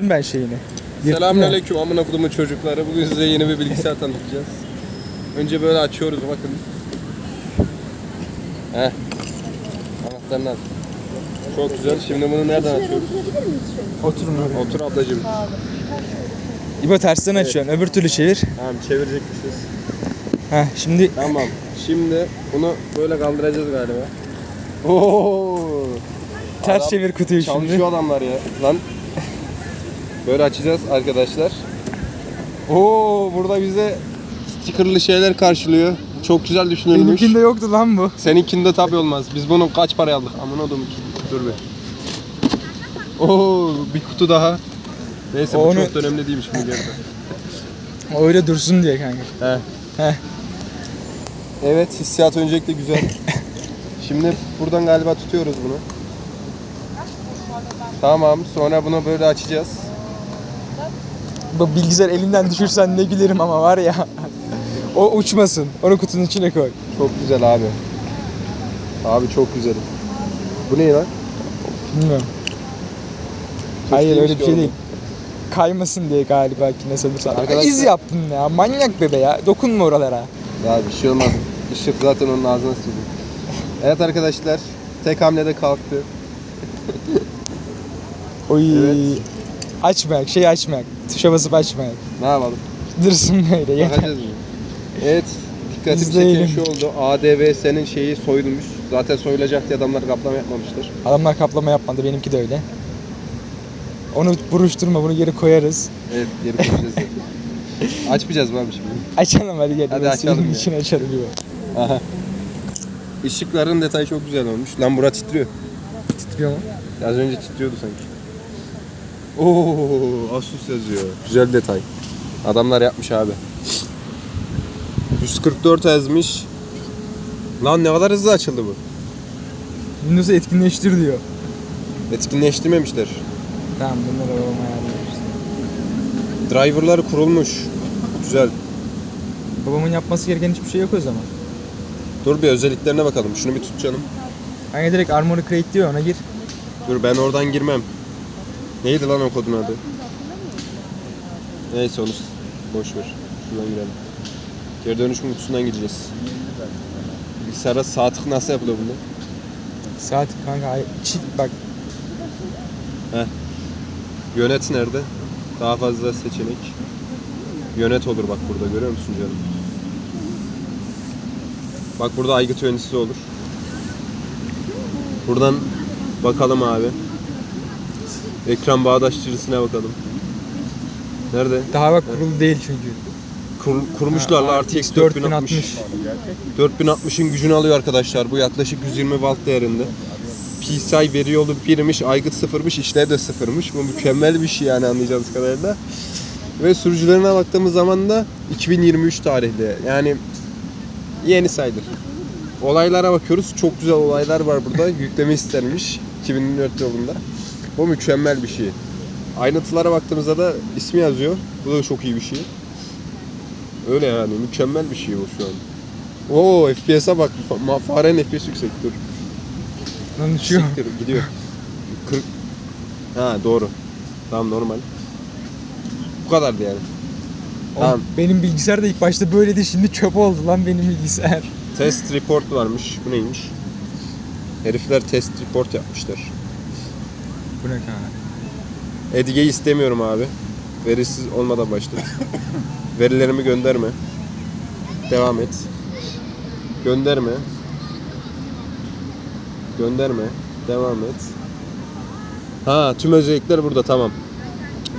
ben şeyini. Selamünaleyküm amına kodumun çocukları. Bugün size yeni bir bilgisayar tanıtacağız. Önce böyle açıyoruz bakın. Heh. Anahtarını al. Çok güzel. Şimdi bunu nereden açıyoruz? Oturun oraya. Otur ablacığım. İbo tersten açıyorsun. Öbür türlü çevir. Tamam çevirecekmişiz. Heh, şimdi Tamam. Şimdi bunu böyle kaldıracağız galiba. Oo. ters Adam çevir kutuyu şimdi. Çalışıyor adamlar ya. Lan. Böyle açacağız arkadaşlar. Oo burada bize stickerlı şeyler karşılıyor. Çok güzel düşünülmüş. Benimkinde yoktu lan bu. Seninkinde tabi olmaz. Biz bunu kaç paraya aldık? Amına odum. Dur bir. Oo bir kutu daha. Neyse bu Onu- çok da önemli değilmiş bunu geride. Öyle dursun diye kanka. He. Heh. Evet hissiyat öncelikle güzel. Şimdi buradan galiba tutuyoruz bunu. Tamam sonra bunu böyle açacağız. Bu bilgisayar elinden düşürsen ne gülerim ama var ya. o uçmasın. Onu kutunun içine koy. Çok güzel abi. Abi çok güzel. Bu ne lan? Bilmiyorum. Hayır Keşke öyle bir şey değil. Kaymasın diye galiba ki ne sanırsan. Arkadaşlar- İz yaptın ya. Manyak bebe ya. Dokunma oralara. Ya bir şey olmaz. Işık zaten onun ağzına sürüyor. Evet arkadaşlar. Tek hamlede kalktı. Oy. Evet. Açmayak, şey açmayak. Tuşa basıp açmayak. Ne yapalım? Dursun böyle yeter. Bakacağız mı? Evet. Dikkatimi çeken İzleyelim. şu oldu. ADVS'nin şeyi soyulmuş. Zaten soyulacak diye adamlar kaplama yapmamıştır. Adamlar kaplama yapmadı, benimki de öyle. Onu buruşturma, bunu geri koyarız. Evet geri koyacağız. zaten. Açmayacağız mı abi şimdi? Açalım hadi gel. Hadi açalım ya. içine açalım gibi. Aha. Işıkların detayı çok güzel olmuş. Lan bura titriyor. Titriyor mu? Az önce titriyordu sanki. Oo, Asus yazıyor. Güzel detay. Adamlar yapmış abi. 144 yazmış. Lan ne kadar hızlı açıldı bu. Windows'u etkinleştir diyor. Etkinleştirmemişler. Tamam bunları babama ayarlıyoruz. Driver'ları kurulmuş. Güzel. Babamın yapması gereken hiçbir şey yok o zaman. Dur bir özelliklerine bakalım. Şunu bir tut canım. Hani direkt Armory Crate diyor ona gir. Dur ben oradan girmem. Neydi lan o kodun adı? Neyse onu boş ver. Şuradan girelim. Geri dönüşüm kutusundan gideceğiz. Bilgisayara sağ tık nasıl yapılıyor bunda? Saat kanka ay- çift bak Yönet nerede? Daha fazla seçenek. Yönet olur bak burada görüyor musun canım? Bak burada aygıt yöneticisi olur. Buradan bakalım abi. Ekran bağdaştırısına bakalım. Nerede? daha bak kurulu değil çünkü. Kur, kurmuşlar la RTX 4060. 4060'ın gücünü alıyor arkadaşlar. Bu yaklaşık 120 watt değerinde. PCI veri yolu 1'miş, aygıt 0'mış, işlev de 0'mış. Bu mükemmel bir şey yani anlayacağınız kadarıyla. Ve sürücülerine baktığımız zaman da 2023 tarihli. Yani yeni sayılır. Olaylara bakıyoruz. Çok güzel olaylar var burada. Yükleme istenmiş 2024 yılında. Bu mükemmel bir şey. Ayrıntılara baktığımızda da ismi yazıyor. Bu da çok iyi bir şey. Öyle yani mükemmel bir şey bu şu an. Oo FPS'e bak. Fa- Farenin FPS yüksek dur. Lan uçuyor. Siktir gidiyor. 40 Ha doğru. Tamam normal. Bu kadardı yani. Tamam. Oğlum, Benim bilgisayar da ilk başta böyleydi şimdi çöp oldu lan benim bilgisayar. Test report varmış. Bu neymiş? Herifler test report yapmışlar. Ne kanka? Edge'yi istemiyorum abi. Verisiz olmadan başla. Verilerimi gönderme. Devam et. Gönderme. Gönderme. Devam et. Ha tüm özellikler burada tamam.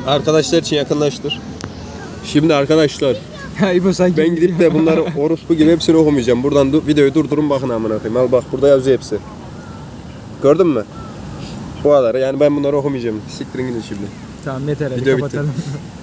Arkadaşlar için yakınlaştır. Şimdi arkadaşlar Ya İbo sanki ben gidip de bunları orospu gibi hepsini okumayacağım. Buradan du- videoyu durdurun bakın amına koyayım. Al bak burada yazıyor hepsi. Gördün mü? Bu kadar. Yani ben bunları okumayacağım. Siktirin gidin şimdi. Tamam yeter hadi Video bitti. kapatalım.